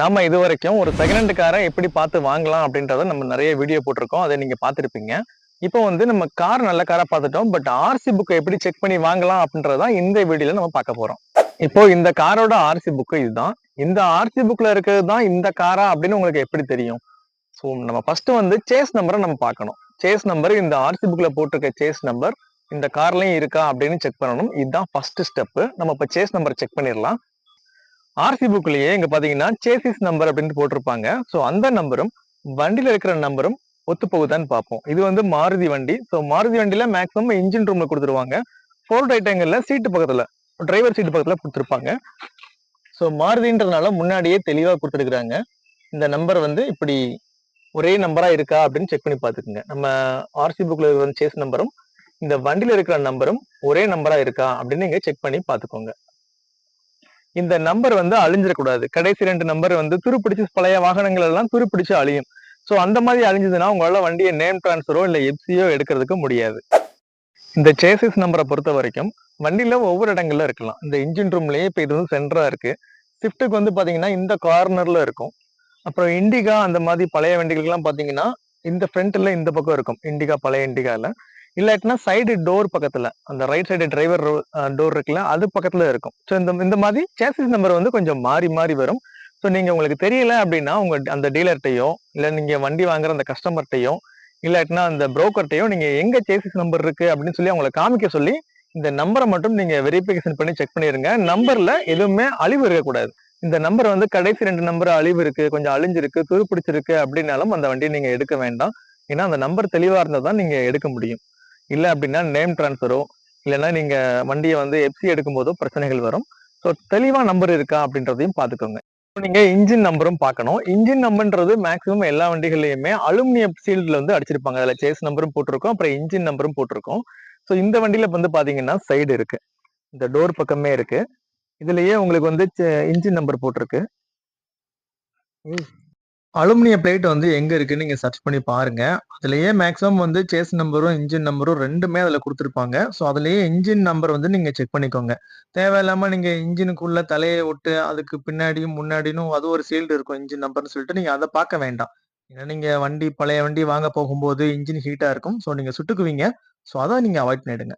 நம்ம இது வரைக்கும் ஒரு செகண்ட் ஹேண்ட் காரை எப்படி பார்த்து வாங்கலாம் அப்படின்றத நம்ம நிறைய வீடியோ போட்டிருக்கோம். அதை நீங்க பார்த்துருப்பீங்க. இப்போ வந்து நம்ம கார் நல்ல காரா பார்த்துட்டோம். பட் ஆர்சி புக்கை எப்படி செக் பண்ணி வாங்கலாம் அப்படின்றதான் இந்த வீடியோல நம்ம பார்க்க போறோம். இப்போ இந்த காரோட ஆர்சி புக்கு இதுதான். இந்த ஆர்சி புக்ல இருக்கிறது தான் இந்த காரா அப்படின்னு உங்களுக்கு எப்படி தெரியும்? ஸோ நம்ம ஃபர்ஸ்ட் வந்து சேஸ் நம்பரை நம்ம பார்க்கணும். சேஸ் நம்பர் இந்த ஆர்சி புக்ல போட்டிருக்க சேஸ் நம்பர் இந்த கார்லயும் இருக்கா அப்படின்னு செக் பண்ணணும். இதுதான் ஃபர்ஸ்ட் ஸ்டெப் நம்ம இப்போ சேஸ் நம்பர் செக் பண்ணிடலாம். ஆர்சி புக்லயே இங்க பாத்தீங்கன்னா சேசிஸ் நம்பர் அப்படின்னு போட்டிருப்பாங்க. ஸோ அந்த நம்பரும் வண்டியில இருக்கிற நம்பரும் ஒத்து போகுதான்னு பார்ப்போம். இது வந்து மாருதி வண்டி. ஸோ மாருதி வண்டியில மேக்ஸிமம் இன்ஜின் ரூம்ல கொடுத்துருவாங்க. ஃபோர் ஐட்டங்கள்ல சீட்டு பக்கத்துல டிரைவர் சீட்டு பக்கத்துல கொடுத்துருப்பாங்க. ஸோ மாருதின்றதுனால முன்னாடியே தெளிவா கொடுத்துருக்குறாங்க. இந்த நம்பர் வந்து இப்படி ஒரே நம்பரா இருக்கா அப்படின்னு செக் பண்ணி பார்த்துக்குங்க. நம்ம ஆர்சி புக்ல இருக்கிற சேஸ் நம்பரும் இந்த வண்டியில இருக்கிற நம்பரும் ஒரே நம்பரா இருக்கா அப்படின்னு நீங்க செக் பண்ணி பார்த்துக்கோங்க. இந்த நம்பர் வந்து அழிஞ்சிடக்கூடாது. கடைசி ரெண்டு நம்பர் வந்து துருப்பிடிச்சு பழைய வாகனங்கள் எல்லாம் துருப்பிடிச்சு அழியும். ஸோ அந்த மாதிரி அழிஞ்சதுன்னா உங்களால வண்டியை நேம் டிரான்ஸ்ஃபரோ இல்லை எப்சியோ எடுக்கிறதுக்கு முடியாது. இந்த சேசிஸ் நம்பரை பொறுத்த வரைக்கும் வண்டியில ஒவ்வொரு இடங்கள்ல இருக்கலாம். இந்த இன்ஜின் ரூம்லயே இப்போ இது வந்து சென்டரா இருக்கு. ஸ்விஃப்ட்டுக்கு வந்து பாத்தீங்கன்னா இந்த கார்னர்ல இருக்கும். அப்புறம் இண்டிகா அந்த மாதிரி பழைய வண்டிகளுக்கெல்லாம் பாத்தீங்கன்னா இந்த ஃப்ரண்ட்ல இந்த பக்கம் இருக்கும். இண்டிகா பழைய இண்டிகால இல்லாட்டினா சைடு டோர் பக்கத்துல அந்த ரைட் சைடு டிரைவர் டோர் இருக்குல்ல அது பக்கத்துல இருக்கும். ஸோ இந்த இந்த மாதிரி சேசிஸ் நம்பர் வந்து கொஞ்சம் மாறி மாறி வரும். ஸோ நீங்க உங்களுக்கு தெரியல அப்படின்னா உங்க அந்த டீலர்கிட்டையோ இல்ல நீங்க வண்டி வாங்குற அந்த கஸ்டமர்கிட்டையோ இல்லாட்டினா அந்த புரோக்கர்ட்டையோ நீங்க எங்க சேசிஸ் நம்பர் இருக்கு அப்படின்னு சொல்லி அவங்களை காமிக்க சொல்லி இந்த நம்பரை மட்டும் நீங்க வெரிஃபிகேஷன் பண்ணி செக் பண்ணிருங்க. நம்பர்ல எதுவுமே அழிவு இருக்கக்கூடாது. இந்த நம்பர் வந்து கடைசி ரெண்டு நம்பர் அழிவு இருக்கு கொஞ்சம் அழிஞ்சிருக்கு துருப்பிடிச்சிருக்கு அப்படின்னாலும் அந்த வண்டியை நீங்க எடுக்க வேண்டாம். ஏன்னா அந்த நம்பர் தெளிவா இருந்தால் தான் நீங்க எடுக்க முடியும். இல்லை அப்படின்னா நேம் டிரான்ஸ்ஃபரோ இல்லைன்னா நீங்கள் வண்டியை வந்து எப்சி எடுக்கும் போதோ பிரச்சனைகள் வரும். ஸோ தெளிவாக நம்பர் இருக்கா அப்படின்றதையும் பார்த்துக்கோங்க. நீங்க இன்ஜின் நம்பரும் பார்க்கணும். இன்ஜின் நம்பர்ன்றது மேக்ஸிமம் எல்லா வண்டிகள்லையுமே அலுமினியம் சீல்ட்ல வந்து அடிச்சிருப்பாங்க. அதுல சேஸ் நம்பரும் போட்டிருக்கோம். அப்புறம் இன்ஜின் நம்பரும் போட்டிருக்கோம். ஸோ இந்த வண்டியில வந்து பாத்தீங்கன்னா சைடு இருக்கு. இந்த டோர் பக்கமே இருக்கு. இதுலயே உங்களுக்கு வந்து இன்ஜின் நம்பர் போட்டிருக்கு. அலுமினிய பிளேட் வந்து எங்க இருக்குன்னு நீங்க சர்ச் பண்ணி பாருங்க. அதுலயே மேக்ஸிமம் வந்து சேஸ் நம்பரும் இன்ஜின் நம்பரும் ரெண்டுமே அதுல கொடுத்துருப்பாங்க. ஸோ அதுலயே இன்ஜின் நம்பர் வந்து நீங்க செக் பண்ணிக்கோங்க. தேவையில்லாம நீங்க இன்ஜினுக்குள்ள தலையை விட்டு அதுக்கு பின்னாடியும் முன்னாடியும் அது ஒரு சீல்டு இருக்கும் இன்ஜின் நம்பர்னு சொல்லிட்டு நீங்க அதை பார்க்க வேண்டாம். ஏன்னா நீங்க வண்டி பழைய வண்டி வாங்க போகும்போது இன்ஜின் ஹீட்டா இருக்கும். ஸோ நீங்க சுட்டுக்குவீங்க. ஸோ அதை நீங்க அவாய்ட் பண்ணிடுங்க.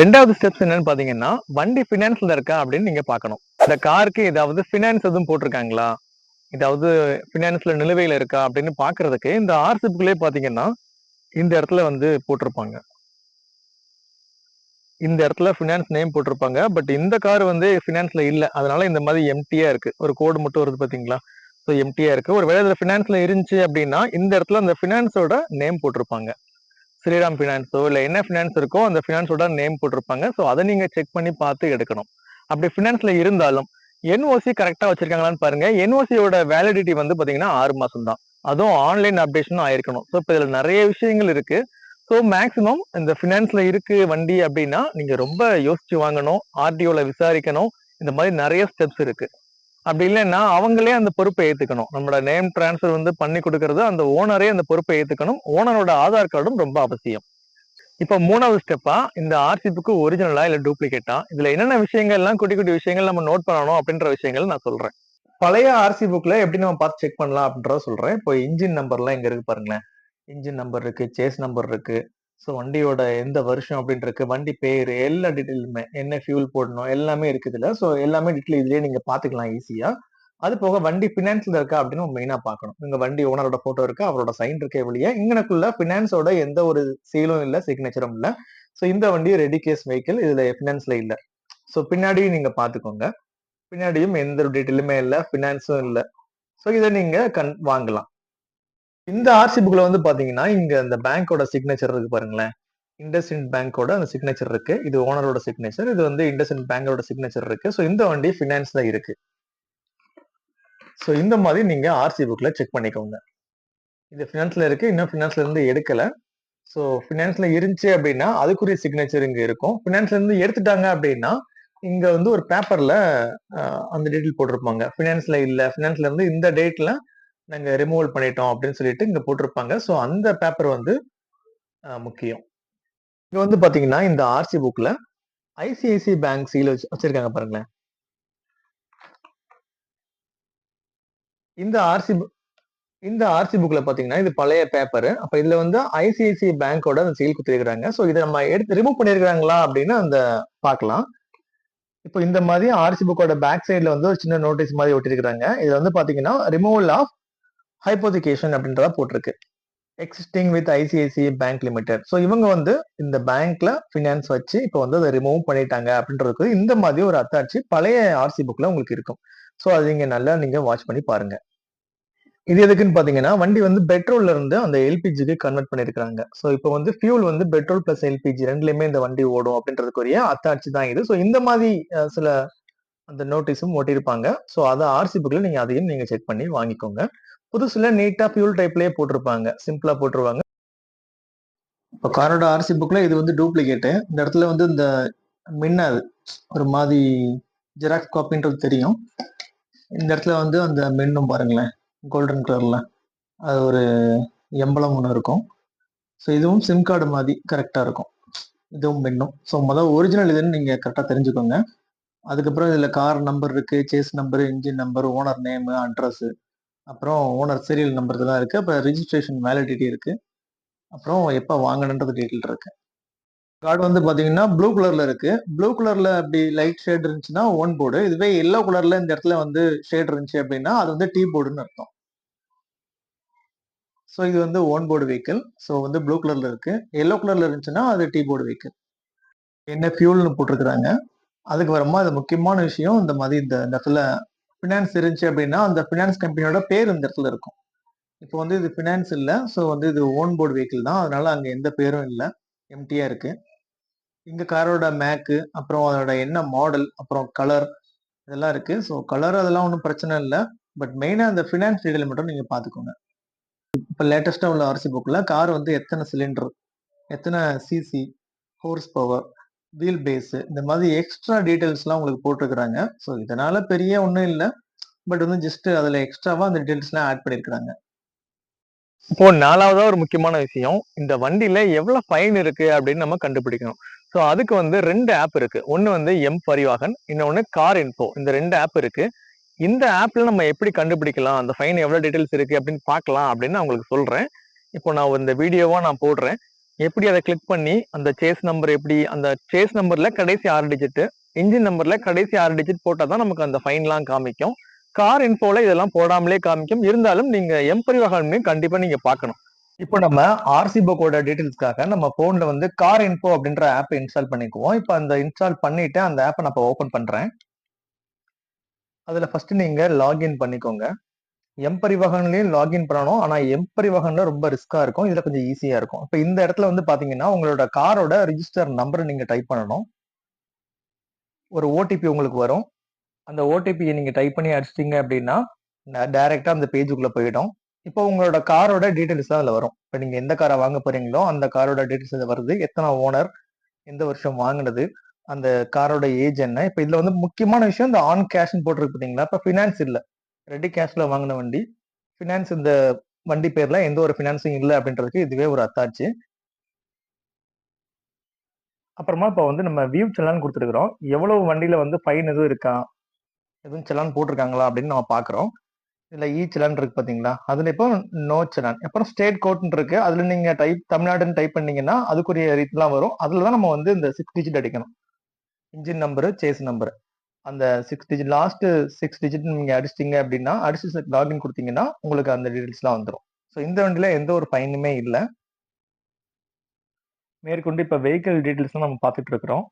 ரெண்டாவது ஸ்டெப்ஸ் என்னன்னு பாத்தீங்கன்னா வண்டி பினான்ஸ்ல இருக்கா அப்படின்னு நீங்க பார்க்கணும். இந்த காருக்கு ஏதாவது பினான்ஸ் எதுவும் போட்டிருக்காங்களா? ஏதாவது ஃபினான்ஸ்ல நிலுவையில் இருக்கா அப்படின்னு பாக்குறதுக்கு இந்த ஆர்சிப்புக்குள்ளே பாத்தீங்கன்னா இந்த இடத்துல வந்து போட்டிருப்பாங்க. இந்த இடத்துல ஃபினான்ஸ் நேம் போட்டிருப்பாங்க. பட் இந்த கார் வந்து ஃபினான்ஸ்ல இல்ல. அதனால இந்த மாதிரி எம்டியா இருக்கு. ஒரு கோடு மட்டும் வருது பாத்தீங்களா? ஸோ எம்டியா இருக்கு. ஒரு வேலை இதுல ஃபினான்ஸ்ல இருந்துச்சு அப்படின்னா இந்த இடத்துல அந்த ஃபினான்ஸோட நேம் போட்டிருப்பாங்க. ஸ்ரீராம் ஃபினான்ஸோ இல்லை என்ன ஃபினான்ஸ் இருக்கோ அந்த ஃபினான்ஸோட நேம் போட்டிருப்பாங்க. ஸோ அதை நீங்கள் செக் பண்ணி பார்த்து எடுக்கணும். அப்படி ஃபினான்ஸ்ல இருந்தாலும் என்ஓசி கரெக்டாக வச்சிருக்காங்களான்னு பாருங்க. என்ஓசியோட வேலிடிட்டி வந்து பார்த்தீங்கன்னா ஆறு மாதம் தான் அதுவும் ஆன்லைன் அப்டேஷனும் ஆயிருக்கணும். ஸோ இப்போ இதில் நிறைய விஷயங்கள் இருக்கு. ஸோ மேக்சிமம் இந்த ஃபினான்ஸ்ல இருக்கு வண்டி அப்படின்னா நீங்க ரொம்ப யோசிச்சு வாங்கணும். ஆர்டிஓல விசாரிக்கணும். இந்த மாதிரி நிறைய ஸ்டெப்ஸ் இருக்கு. அப்படி இல்லைன்னா அவங்களே அந்த பொறுப்பை ஏற்றுக்கணும் நம்மளோட நேம் டிரான்ஸ்ஃபர் வந்து பண்ணி கொடுக்கறது அந்த ஓனரே அந்த பொறுப்பை ஏற்றுக்கணும் ஓனரோட ஆதார் கார்டும் ரொம்ப அவசியம். இப்போ மூணாவது ஸ்டெப்பா இந்த ஆர்சி புக்கு ஒரிஜினலா இல்ல டூப்ளிகேட்டா இதுல என்னென்ன விஷயங்கள்லாம் குட்டி குட்டி விஷயங்கள் நம்ம நோட் பண்ணணும் அப்படின்ற விஷயங்கள் நான் சொல்றேன். பழைய ஆர்சி புக்ல எப்படி நம்ம பார்த்து செக் பண்ணலாம் அப்படின்றத சொல்றேன். இப்போ இன்ஜின் நம்பர்லாம் இங்க இருக்கு பாருங்களேன். இன்ஜின் நம்பர் இருக்கு சேஸ் நம்பர் இருக்கு. ஸோ வண்டியோட எந்த வருஷம் அப்படின்னு இருக்கு வண்டி பேர் எல்லா டீட்டெயிலுமே என்ன ஃபியூல் போடணும் எல்லாமே இருக்குதுல ஸோ எல்லாமே டீட்டெயில் இதுலேயே நீங்க பாத்துக்கலாம் ஈஸியா அது போக வண்டி பினான்ஸ்ல இருக்கா அப்படின்னு மெயினா பார்க்கணும். இங்க வண்டி ஓனரோட போட்டோ இருக்கு அவரோட சைன் இருக்கே வெளியே இங்கனக்குள்ள பினான்ஸோட எந்த ஒரு சீலும் இல்ல சிக்னேச்சரும் இல்ல. ஸோ இந்த வண்டி ரெடி கேஸ் வெஹிக்கிள் இதுல பினான்ஸ்ல இல்ல. ஸோ பின்னாடியும் நீங்க பாத்துக்கோங்க பின்னாடியும் எந்த ஒரு டீட்டெயிலுமே இல்ல பினான்ஸும் இல்ல. ஸோ இதை நீங்க கண் வாங்கலாம். இந்த ஆர்சி புக்ல வந்து பாத்தீங்கன்னா இங்க இந்த பேங்கோட சிக்னேச்சர் இருக்கு பாருங்களேன். இண்டஸ்இன் பேங்கோட அந்த சிக்னேச்சர் இருக்கு. இது ஓனரோட சிக்னேச்சர் இது வந்து இண்டஸ்இன் பேங்கோட சிக்னேச்சர் இருக்கு. ஸோ இந்த வண்டி பினான்ஸ் இருக்கு. ஸோ இந்த மாதிரி நீங்கள் ஆர்சி புக்கில் செக் பண்ணிக்கோங்க. இது ஃபினான்ஸில் இருக்குது இன்னும் ஃபினான்ஸ்லேருந்து எடுக்கலை. ஸோ ஃபினான்ஸில் இருந்துச்சு அப்படின்னா அதுக்குரிய சிக்னேச்சர் இங்கே இருக்கும். ஃபினான்ஸ்லேருந்து எடுத்துட்டாங்க அப்படின்னா இங்கே வந்து ஒரு பேப்பரில் அந்த டீட்டெயில் போட்டிருப்பாங்க. ஃபினான்ஸில் இல்லை ஃபினான்ஸ்லேருந்து இந்த டேட்டில் நாங்கள் ரிமூவல் பண்ணிட்டோம் அப்படின்னு சொல்லிட்டு இங்கே போட்டிருப்பாங்க. ஸோ அந்த பேப்பர் வந்து முக்கியம். இங்கே வந்து பார்த்தீங்கன்னா இந்த ஆர்சி புக்கில் ஐசிஐசி பேங்க் சீல் வச்சு வச்சிருக்காங்க பாருங்களேன். இந்த ஆர்சி இந்த ஆர்சி புக்ல பாத்தீங்கன்னா இது பழைய பேப்பர் அப்ப இதுல வந்து ஐசிஐசிஐ பேங்கோட அந்த சீல் குத்திருக்கிறாங்க ஸோ இதை நம்ம எடுத்து ரிமூவ் பண்ணிருக்காங்களா அப்படின்னு அந்த பார்க்கலாம் இப்போ இந்த மாதிரி ஆர்சி புக்கோட பேக் சைடுல வந்து ஒரு சின்ன நோட்டீஸ் மாதிரி ஒட்டிருக்கிறாங்க. இது வந்து பாத்தீங்கன்னா ரிமூவல் ஆஃப் ஹைப்போதிகேஷன் அப்படின்றத போட்டிருக்கு. Existing with ICICI bank limited so இவங்க வந்து இந்த பேங்க்ல ஃபினான்ஸ் வச்சு இப்போ வந்து அதை ரிமூவ் பண்ணிட்டாங்க அப்படின்றதுக்கு இந்த மாதிரி ஒரு அத்தாட்சி பழைய ஆர்சி புக்ல உங்களுக்கு இருக்கும். ஸோ அது இங்கே நல்லா நீங்கள் வாட்ச் பண்ணி பாருங்க. இது எதுக்குன்னு பார்த்தீங்கன்னா வண்டி வந்து பெட்ரோல்ல இருந்து அந்த எல்பிஜிக்கு கன்வெர்ட் பண்ணியிருக்காங்க ஸோ இப்போ வந்து ஃபியூல் வந்து பெட்ரோல் பிளஸ் எல்பிஜி ரெண்டுலேயுமே இந்த வண்டி ஓடும் அப்படின்றதுக்குரிய அத்தாட்சி தான் இது. ஸோ இந்த மாதிரி சில அந்த நோட்டீஸும் ஓட்டியிருப்பாங்க ஸோ அதை ஆர்சி புக்கில் நீங்கள் அதையும் நீங்கள் செக் பண்ணி வாங்கிக்கோங்க. புதுசுல நீட்டாக ஃபியூல் டைப்லேயே போட்டிருப்பாங்க. சிம்பிளாக போட்டுருவாங்க. இப்போ காரோட ஆர்சி புக்கில் இது வந்து டூப்ளிகேட்டு இந்த இடத்துல வந்து இந்த மின்னாது ஒரு மாதிரி ஜெராக்ஸ் காப்பின்றது தெரியும். இந்த இடத்துல வந்து அந்த மென்னும் பாருங்களேன் கோல்டன் கலரில் அது ஒரு எம்பளம் ஒன்று இருக்கும். ஸோ இதுவும் சிம் கார்டு மாதிரி கரெக்டாக இருக்கும். இதுவும் மென்னும். ஸோ முதல் ஒரிஜினல் இதுன்னு நீங்கள் கரெக்டாக தெரிஞ்சுக்கோங்க. அதுக்கப்புறம் இதில் கார் நம்பர் இருக்குது chassis number engine number owner name address அப்புறம் ஓனர் சீரியல் நம்பர் இதெல்லாம் இருக்குது அப்புறம் ரிஜிஸ்ட்ரேஷன் வேலிடிட்டி இருக்குது அப்புறம் எப்போ வாங்கணுன்றது டீட்டெயில் இருக்குது கார்டு வந்து பாத்தீங்கன்னா ப்ளூ கலர்ல இருக்கு. ப்ளூ கலர்ல அப்படி லைட் ஷேட் இருந்துச்சுன்னா ஒன் போர்டு இதுவே எல்லோ கலர்ல இந்த இடத்துல வந்து ஷேட் இருந்துச்சு அப்படின்னா அது வந்து டீ போர்டுன்னு அர்த்தம். ஸோ இது வந்து ஓன் போர்டு வெஹிக்கிள் ஸோ வந்து ப்ளூ கலர்ல இருக்கு. எல்லோ கலர்ல இருந்துச்சுன்னா அது டீ போர்டு வெஹிக்கிள் என்ன ஃபியூல்னு போட்டிருக்கிறாங்க. அதுக்கு வரமா அது முக்கியமான விஷயம் இந்த மாதிரி இந்த இடத்துல ஃபினான்ஸ் இருந்துச்சு அப்படின்னா அந்த ஃபினான்ஸ் கம்பெனியோட பேர் இந்த இடத்துல இருக்கும். இப்போ வந்து இது ஃபினான்ஸ் இல்லை. ஸோ வந்து இது ஓன் போர்டு வெஹிக்கிள் தான். அதனால அங்கே எந்த பேரும் இல்லை. எம்டியாக இருக்குது எங்கள் காரோட மேக்கு அப்புறம் அதோட என்ன மாடல் அப்புறம் கலர் இதெல்லாம் இருக்கு. ஸோ கலர் அதெல்லாம் ஒன்றும் பிரச்சனை இல்லை. பட் மெயினாக அந்த ஃபினான்ஸ் டீடைல் மட்டும் நீங்கள் பார்த்துக்கோங்க இப்போ லேட்டஸ்ட்டாக உள்ள ஆர்சி புக்கில் கார் வந்து எத்தனை சிலிண்டர் எத்தனை CC horse power wheel base இந்த மாதிரி எக்ஸ்ட்ரா டீட்டெயில்ஸ்லாம் உங்களுக்கு போட்டிருக்கிறாங்க. ஸோ இதனால பெரிய ஒன்றும் இல்லை. பட் வந்து ஜஸ்ட் அதில் எக்ஸ்ட்ராவாக அந்த டீட்டெயில்ஸ்லாம் ஆட் பண்ணியிருக்கிறாங்க இப்போ நாலாவதா ஒரு முக்கியமான விஷயம். இந்த வண்டியில எவ்வளவு ஃபைன் இருக்கு அப்படின்னு நம்ம கண்டுபிடிக்கணும். ஸோ அதுக்கு வந்து ரெண்டு ஆப் இருக்கு. ஒன்று வந்து எம் பரிவாகன் இன்னொன்று கார் இன்ஃபோ இந்த ரெண்டு ஆப் இருக்கு. இந்த ஆப்ல நம்ம எப்படி கண்டுபிடிக்கலாம்? அந்த ஃபைன் எவ்வளோ டீட்டெயில்ஸ் இருக்கு அப்படின்னு பார்க்கலாம் அப்படின்னு நான் உங்களுக்கு சொல்றேன். இப்போ நான் இந்த வீடியோவா நான் போடுறேன். எப்படி அதை கிளிக் பண்ணி அந்த சேஸ் நம்பர் எப்படி அந்த சேஸ் நம்பர்ல கடைசி ஆறு டிஜிட் இன்ஜின் நம்பர்ல கடைசி ஆறு டிஜிட் போட்டால் தான் நமக்கு அந்த ஃபைன்லாம் காமிக்கும். கார் இன்ஃபோல இதெல்லாம் போடாமலே காமிக்கும். இருந்தாலும் நீங்க எம் பரிவாகனையும் கண்டிப்பா நீங்க பார்க்கணும். இப்போ நம்ம ஆர்சி புக்கோட டீடைல்ஸ்க்காக நம்ம போன்ல வந்து கார் இன்ஃபோ அப்படின்ற ஆப் இன்ஸ்டால் பண்ணிக்குவோம். இப்போ அந்த இன்ஸ்டால் பண்ணிட்டு அந்த ஆப்பை நான் இப்போ ஓபன் பண்றேன். அதுல ஃபர்ஸ்ட் நீங்க லாகின் பண்ணிக்கோங்க. எம்பரி பரிவாகன்லயும் லாகின் பண்ணணும். ஆனா எம்பரி பரிவாகன்ல ரொம்ப ரிஸ்கா இருக்கும். இதுல கொஞ்சம் ஈஸியா இருக்கும். இப்போ இந்த இடத்துல வந்து பாத்தீங்கன்னா உங்களோட காரோட ரிஜிஸ்டர் நம்பர் நீங்க டைப் பண்ணணும். ஒரு ஓடிபி உங்களுக்கு வரும். அந்த ஓடிபியை நீங்க டைப் பண்ணி அடிச்சிட்டீங்க அப்படின்னா டைரக்டா அந்த பேஜுக்குள்ள போயிடும். இப்போ உங்களோட காரோட டீடைல்ஸ் தான் அதுல வரும். இப்போ நீங்க எந்த காரை வாங்க போறீங்களோ அந்த காரோட டீடைல்ஸ் வருது. எத்தனை ஓனர் எந்த வருஷம் வாங்கினது அந்த காரோட ஏஜ் என்ன? இப்போ இதுல வந்து முக்கியமான விஷயம் இந்த ஆன் கேஷ்னு போட்டிருக்கு பார்த்தீங்களா? இப்போ ஃபினான்ஸ் இல்லை. ரெடி கேஷ்ல வாங்கின வண்டி. ஃபினான்ஸ் இந்த வண்டி பேர்ல எந்த ஒரு ஃபினான்ஸும் இல்லை அப்படின்றதுக்கு இதுவே ஒரு அத்தாச்சு. அப்புறமா இப்போ வந்து நம்ம வியூ செலான் கொடுத்துருக்குறோம். எவ்வளவு வண்டியில வந்து ஃபைன் எதுவும் இருக்கா? எதுவும் செலான் போட்டிருக்காங்களா அப்படின்னு நம்ம பாக்குறோம் இல்லை இ சலான் இருக்கு பாத்தீங்களா? அதுல இப்போ நோ செலான் அப்புறம் ஸ்டேட் கோட்னு இருக்கு. அதுல நீங்க டைப் தமிழ்நாடுன்னு டைப் பண்ணீங்கன்னா அதுக்குரிய ரீட்லாம் வரும். அதில் தான் நம்ம வந்து இந்த சிக்ஸ் டிஜிட் அடிக்கணும். இன்ஜின் நம்பரு சேஸ் நம்பர் அந்த six digit last six digit நீங்க அடிச்சிட்டீங்க அப்படின்னா அடிச்சு லாகின் கொடுத்தீங்கன்னா உங்களுக்கு அந்த டீடைல்ஸ்லாம் வந்துடும் ஸோ இந்த வண்டியில எந்த ஒரு ஃபைனுமே இல்லை. மேற்கொண்டு இப்போ வெஹிக்கிள் டீட்டெயில்ஸ்லாம் நம்ம பார்த்துட்டு இருக்கிறோம்.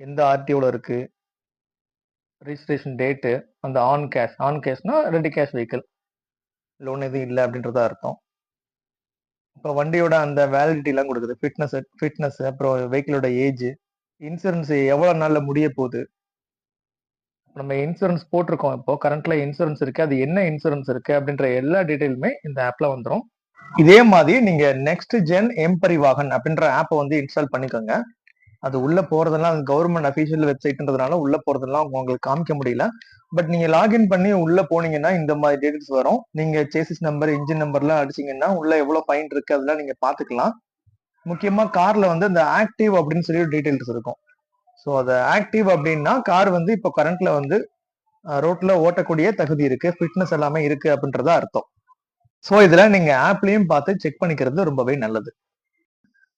எந்த ஆர்டிஓவில் இருக்கு? ரிஜிஸ்ட்ரேஷன் டேட்டு அந்த on cash on cash ready cash vehicle loan எதுவும் இல்லை அப்படின்றதா அர்த்தம். இப்போ வண்டியோட அந்த வேலிடிட்டிலாம் கொடுக்குது. ஃபிட்னஸ் ஃபிட்னஸ் அப்புறம் வெஹிக்கிளோட ஏஜ் இன்சூரன்ஸ் எவ்வளோ நாளில் முடிய போகுது? நம்ம இன்சூரன்ஸ் போட்டிருக்கோம் இப்போ. கரண்ட்ல இன்சூரன்ஸ் இருக்கு. அது என்ன இன்சூரன்ஸ் இருக்கு அப்படின்ற எல்லா டீட்டெயிலுமே இந்த ஆப்ல வந்துடும் இதே மாதிரி நீங்க நெக்ஸ்ட் ஜென் எம்பரிவாகன் அப்படின்ற ஆப்பை வந்து இன்ஸ்டால் பண்ணிக்கோங்க. அது உள்ள போறதெல்லாம் கவர்மெண்ட் அஃபீஷியல் வெப்சைட்ன்றதுனால உள்ள போறதெல்லாம் உங்களுக்கு காமிக்க முடியல. பட் நீங்க லாகின் பண்ணி உள்ள போனீங்கன்னா இந்த மாதிரி டீடைல்ஸ் வரும். நீங்க சேசிஸ் நம்பர் இன்ஜின் நம்பர்லாம் அடிச்சீங்கன்னா உள்ள எவ்வளவு பைன் இருக்கு அதெல்லாம் நீங்க பாத்துக்கலாம் முக்கியமா கார்ல வந்து இந்த ஆக்டிவ் அப்படின்னு சொல்லி டீடைல்ஸ் இருக்கும். ஸோ அது ஆக்டிவ் அப்படின்னா கார் வந்து இப்போ கரண்ட்ல வந்து ரோட்ல ஓட்டக்கூடிய தகுதி இருக்கு. ஃபிட்னஸ் எல்லாமே இருக்கு அப்படின்றதா அர்த்தம். ஸோ இதுல நீங்க ஆப்லயும் பார்த்து செக் பண்ணிக்கிறது ரொம்பவே நல்லது.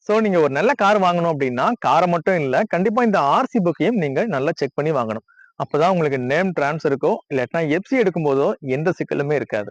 ஸோ நீங்க ஒரு நல்ல கார் வாங்கணும் அப்படின்னா காரை மட்டும் இல்லை கண்டிப்பா இந்த ஆர்சி புக்கையும் நீங்க நல்லா செக் பண்ணி வாங்கணும். அப்பதான் உங்களுக்கு நேம் டிரான்ஸ்ஃபருக்கோ இல்லாட்டினா எஃப்சி எடுக்கும்போதோ எந்த சிக்கலுமே இருக்காது.